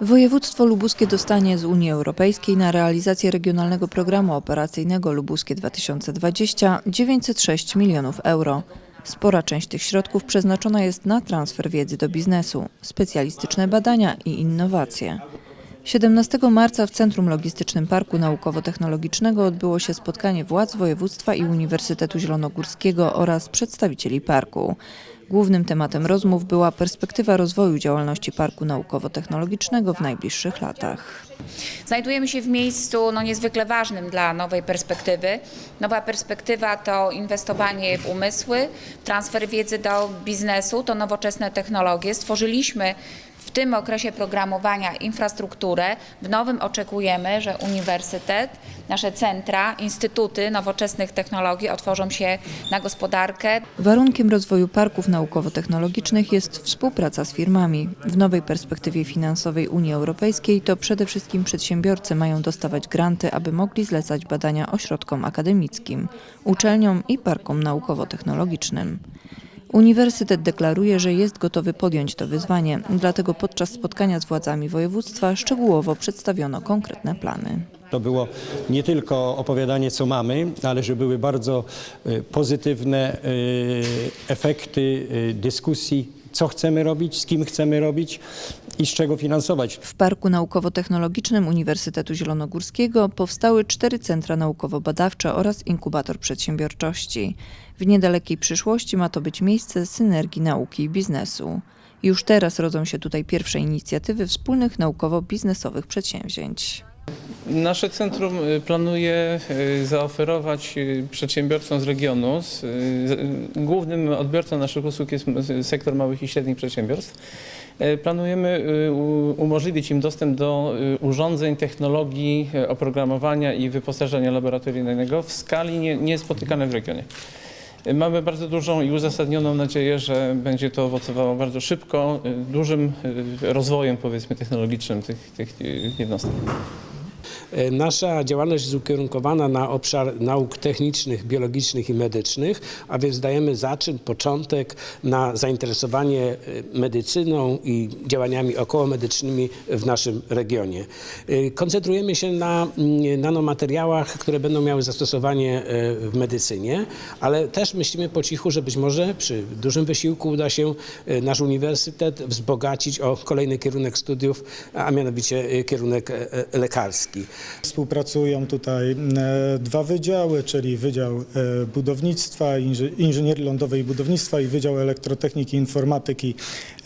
Województwo lubuskie dostanie z Unii Europejskiej na realizację regionalnego programu operacyjnego Lubuskie 2020 906 milionów euro. Spora część tych środków przeznaczona jest na transfer wiedzy do biznesu, specjalistyczne badania i innowacje. 17 marca w Centrum Logistycznym Parku Naukowo-Technologicznego odbyło się spotkanie władz województwa i Uniwersytetu Zielonogórskiego oraz przedstawicieli parku. Głównym tematem rozmów była perspektywa rozwoju działalności Parku Naukowo-Technologicznego w najbliższych latach. Znajdujemy się w miejscu no, niezwykle ważnym dla nowej perspektywy. Nowa perspektywa to inwestowanie w umysły, transfer wiedzy do biznesu, to nowoczesne technologie. Stworzyliśmy w tym okresie programowania infrastrukturę. W nowym oczekujemy, że uniwersytet, nasze centra, instytuty nowoczesnych technologii otworzą się na gospodarkę. Warunkiem rozwoju parków naukowo-technologicznych jest współpraca z firmami. W nowej perspektywie finansowej Unii Europejskiej to przede wszystkim przedsiębiorcy mają dostawać granty, aby mogli zlecać badania ośrodkom akademickim, uczelniom i parkom naukowo-technologicznym. Uniwersytet deklaruje, że jest gotowy podjąć to wyzwanie, dlatego podczas spotkania z władzami województwa szczegółowo przedstawiono konkretne plany. To było nie tylko opowiadanie, co mamy, ale że były bardzo e, pozytywne e, efekty e, dyskusji, co chcemy robić, z kim chcemy robić i z czego finansować. W Parku Naukowo-Technologicznym Uniwersytetu Zielonogórskiego powstały cztery centra naukowo-badawcze oraz inkubator przedsiębiorczości. W niedalekiej przyszłości ma to być miejsce synergii nauki i biznesu. Już teraz rodzą się tutaj pierwsze inicjatywy wspólnych naukowo-biznesowych przedsięwzięć. Nasze centrum y, planuje y, zaoferować y, przedsiębiorcom z regionu, głównym odbiorcą naszych usług jest sektor małych i średnich przedsiębiorstw. Planujemy umożliwić im dostęp do urządzeń, technologii, oprogramowania i wyposażenia laboratoryjnego w skali nie- niespotykanej w regionie. Mamy bardzo dużą i uzasadnioną nadzieję, że będzie to owocowało bardzo szybko, dużym rozwojem powiedzmy technologicznym tych, tych jednostek. E, Nasza działalność jest ukierunkowana na obszar nauk technicznych, biologicznych i medycznych, a więc dajemy zaczyn, początek na zainteresowanie e, medycyną i działaniami okołomedycznymi w naszym regionie. E, Koncentrujemy się na mm, nanomateriałach, które będą miały zastosowanie w medycynie, ale też myślimy po cichu, że być może przy dużym wysiłku uda się nasz uniwersytet wzbogacić o kolejny kierunek studiów, a mianowicie kierunek e, lekarski. Współpracują tutaj e, dwa wydziały, czyli Wydział e, Budownictwa, Inży- Inżynierii Lądowej i Budownictwa i Wydział Elektrotechniki, Informatyki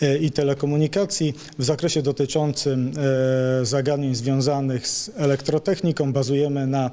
e, i Telekomunikacji. W zakresie dotyczącym zagadnień związanych z elektrotechniką bazujemy na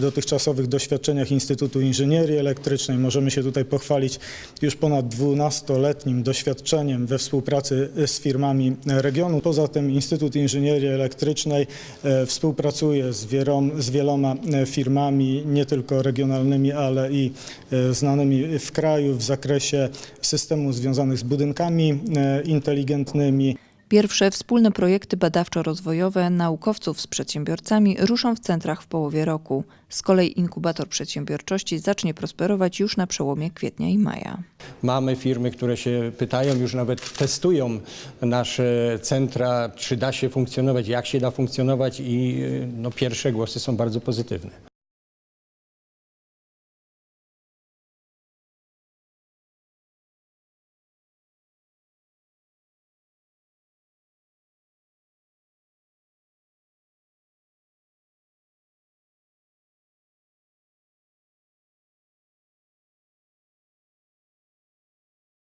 dotychczasowych doświadczeniach Instytutu Inżynierii Elektrycznej. Możemy się tutaj pochwalić już ponad 12-letnim doświadczeniem we współpracy z firmami regionu. Poza tym Instytut Inżynierii Elektrycznej e, współpracuje z, wierom, z wieloma e, firmami, nie tylko regionalnymi, ale i e, znanymi w kraju w zakresie systemów związanych z budynkami e, inteligentnymi. Pierwsze wspólne projekty badawczo-rozwojowe naukowców z przedsiębiorcami ruszą w centrach w połowie roku. Z kolei inkubator przedsiębiorczości zacznie prosperować już na przełomie kwietnia i maja. Mamy firmy, które się pytają, już nawet testują nasze centra, czy da się funkcjonować, jak się da funkcjonować i no, pierwsze głosy są bardzo pozytywne.